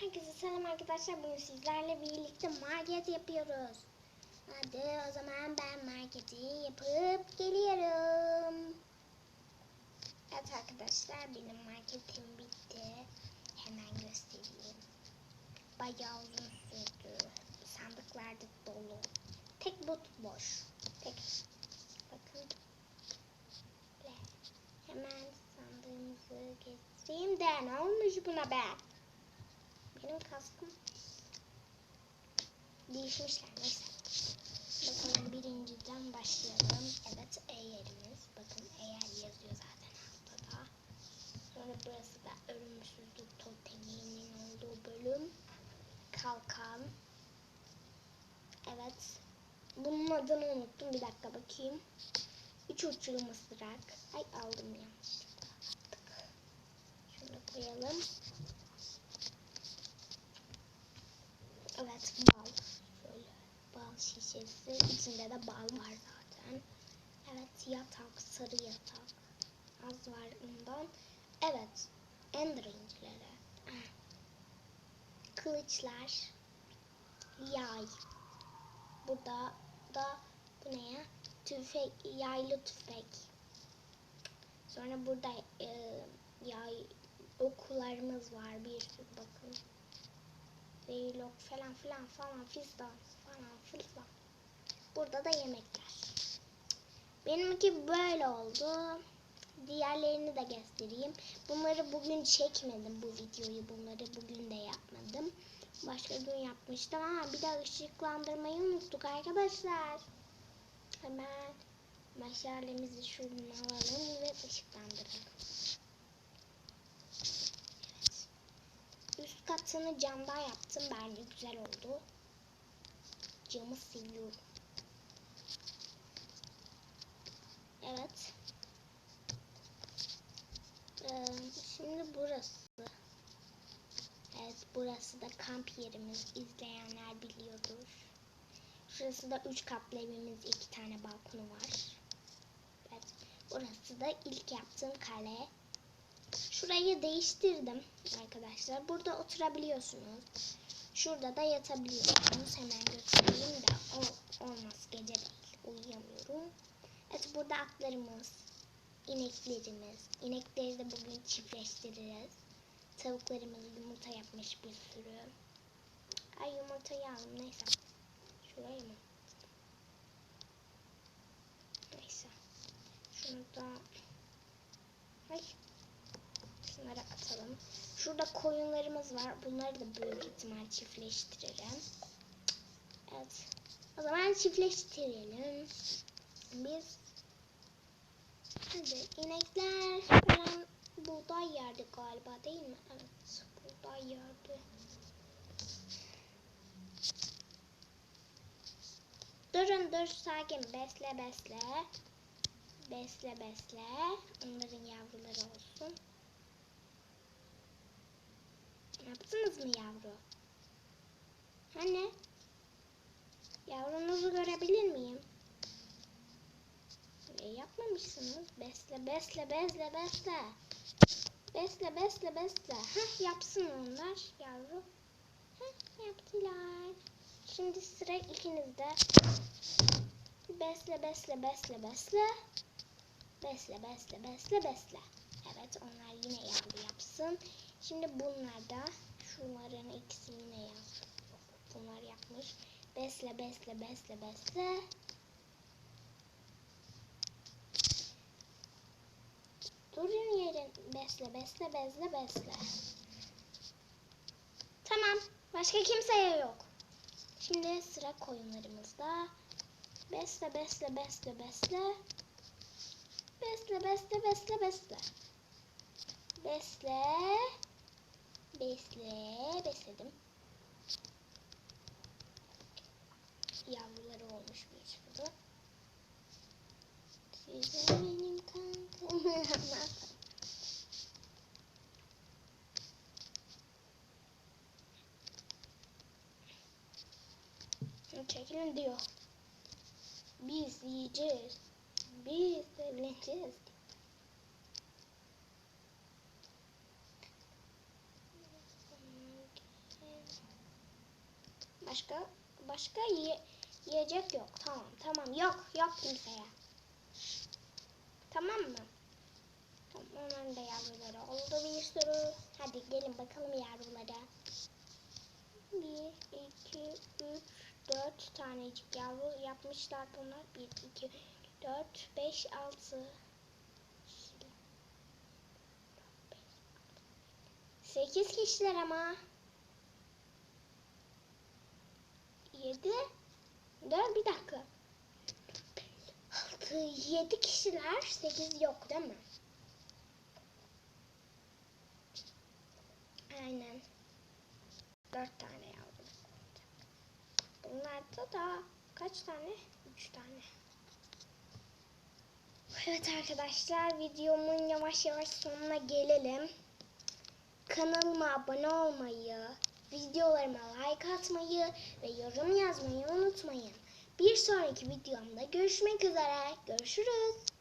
Herkese selam arkadaşlar. Bugün sizlerle birlikte market yapıyoruz. Hadi o zaman ben marketi yapıp geliyorum. Evet arkadaşlar benim marketim bitti. Hemen göstereyim. Bayağı uzun sürdü. Sandıklar da dolu. Tek but boş. Tek. Bakın. Hemen sandığımızı getireyim de ne olmuş buna be? Benim kaskım değişmişler neyse. Bakalım birinciden başlayalım. Evet E yerimiz. Bakın E yer yazıyor zaten altta. Sonra burası da ölümsüzlük toteminin olduğu bölüm. Kalkan. Evet. Bunun adını unuttum. Bir dakika bakayım. Üç uçlu mısrak. Ay aldım yanlışlıkla. Şunu koyalım. Evet bal. Şöyle bal şişesi. İçinde de bal var zaten. Evet yatak. Sarı yatak. Az var ondan. Evet. Ender. Kılıçlar. Yay. Burada da bu ne ya? Tüfek, yaylı tüfek. Sonra burada e, yay okularımız var bir sürü bakın. Veylok falan filan falan fistan falan filan. Burada da yemekler. Benimki böyle oldu. Diğerlerini de göstereyim. Bunları bugün çekmedim bu videoyu. Bunları bugün de yapmadım. Başka gün yapmıştım ama bir de ışıklandırmayı unuttuk arkadaşlar. Hemen meşalemizi şuradan alalım ve ışıklandıralım. Katını camdan yaptım. Bence güzel oldu. Camı seviyorum. Evet. Ee, şimdi burası. Evet burası da kamp yerimiz. İzleyenler biliyordur. Şurası da üç katlı evimiz. iki tane balkonu var. Evet. Burası da ilk yaptığım kale. Şurayı değiştirdim arkadaşlar. Burada oturabiliyorsunuz. Şurada da yatabiliyorsunuz. Hemen göstereyim de o olmaz gece değil. Uyuyamıyorum. Evet burada atlarımız, ineklerimiz. İnekleri de bugün çiftleştiririz. Tavuklarımız yumurta yapmış bir sürü. Ay yumurtayı aldım neyse. Şurayı mı? Neyse. Şunu da... Ay Şunları atalım. Şurada koyunlarımız var. Bunları da büyük ihtimal çiftleştiririm. Evet. O zaman çiftleştirelim. Biz Hadi inekler falan buğday yerdi galiba değil mi? Evet. Buğday yerdi. Durun dur sakin besle besle. Besle besle. Onların yavruları olsun. Yaptınız mı yavru? Hani? Yavrunuzu görebilir miyim? E, yapmamışsınız. Besle, besle, besle, besle. Besle, besle, besle. Heh, yapsın onlar yavru. Heh, yaptılar. Şimdi sıra ikinizde. Besle, besle, besle, besle. Besle, besle, besle, besle. Evet, onlar yine yavru yapsın. Şimdi bunlar da şunların ikisi yine yaz. Bunlar yapmış. Besle besle besle besle. Durun yerin. Besle besle besle besle. Tamam. Başka kimseye yok. Şimdi sıra koyunlarımızda. Besle besle besle besle. Besle besle besle besle. Besle. Besle. Besledim. Yavruları olmuş bir sürü. Size benim kankam. Çekilin diyor. Biz yiyeceğiz. Biz evleneceğiz. Başka başka yiye- yiyecek yok. Tamam tamam yok yok kimseye. Tamam mı? Tamam onların da yavruları oldu bir sürü. Hadi gelin bakalım yavrulara. Bir, iki, üç, dört tanecik yavru yapmışlar bunlar. Bir, iki, dört, beş, altı. Sekiz kişiler ama. Yedi. Dur bir dakika. Altı, yedi kişiler. Sekiz yok değil mi? Aynen. Dört tane yavru. Bunlarda da kaç tane? Üç tane. Evet arkadaşlar videomun yavaş yavaş sonuna gelelim. Kanalıma abone olmayı, videolarıma like atmayı ve yorum yazmayı unutmayın. Bir sonraki videomda görüşmek üzere. Görüşürüz.